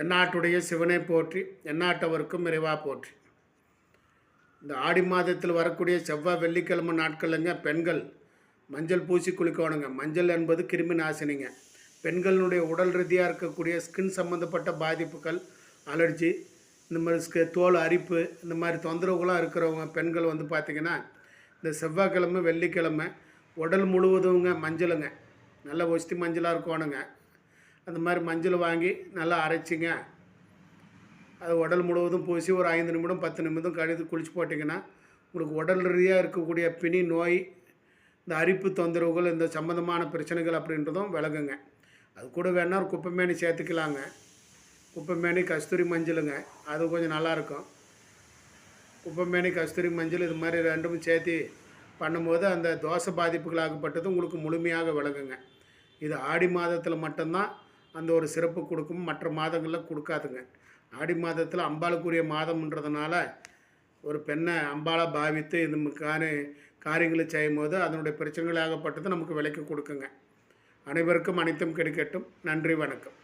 தென்னாட்டுடைய சிவனை போற்றி எந்நாட்டவருக்கும் இறைவா போற்றி. இந்த ஆடி மாதத்தில் வரக்கூடிய செவ்வாய் வெள்ளிக்கிழமை நாட்களுங்க பெண்கள் மஞ்சள் பூசி குளிக்கணுங்க. மஞ்சள் என்பது கிருமி நாசினிங்க. பெண்களுடைய உடல் ரீதியாக இருக்கக்கூடிய ஸ்கின் சம்மந்தப்பட்ட பாதிப்புகள் அலர்ஜி இந்த மாதிரி தோல் அரிப்பு இந்த மாதிரி தொந்தரவுகளாக இருக்கிறவங்க பெண்கள் வந்து பார்த்திங்கன்னா இந்த செவ்வாய்க்கிழமை வெள்ளிக்கிழமை உடல் முழுவதுங்க மஞ்சளுங்க. நல்ல ஒஸ்தி மஞ்சளாக இருக்கணுங்க. அந்த மாதிரி மஞ்சள் வாங்கி நல்லா அரைச்சிங்க. அது உடல் முழுவதும் பூசி ஒரு ஐந்து நிமிடம் பத்து நிமிடம் கழித்து குளிச்சு போட்டிங்கன்னா உங்களுக்கு உடல் ரீதியாக இருக்கக்கூடிய பிணி நோய் இந்த அரிப்பு தொந்தரவுகள் இந்த சம்மந்தமான பிரச்சனைகள் அப்படின்றதும் விலகுங்க. அது கூட வேணால் ஒரு குப்பைமேனி சேர்த்துக்கலாங்க. குப்பைமேனி கஸ்தூரி மஞ்சளுங்க. அது கொஞ்சம் நல்லாயிருக்கும் குப்பைமேனி கஸ்தூரி மஞ்சள் இது மாதிரி ரெண்டும் சேர்த்து பண்ணும்போது அந்த தோசை பாதிப்புகளாகப்பட்டது உங்களுக்கு முழுமையாக விலகுங்க. இது ஆடி மாதத்தில் மட்டும்தான் அந்த ஒரு சிறப்பு கொடுக்கும். மற்ற மாதங்களில் கொடுக்காதுங்க. ஆடி மாதத்தில் அம்பாளுக்குரிய மாதம்ன்றதுனால ஒரு பெண்ணை அம்பாளை பாவித்து இது காரி காரியங்களை செய்யும்போது அதனுடைய பிரச்சனைகளாகப்பட்டது நமக்கு விலைக்கு கொடுக்குங்க. அனைவருக்கும் அனைத்தும் கிடைக்கட்டும். நன்றி வணக்கம்.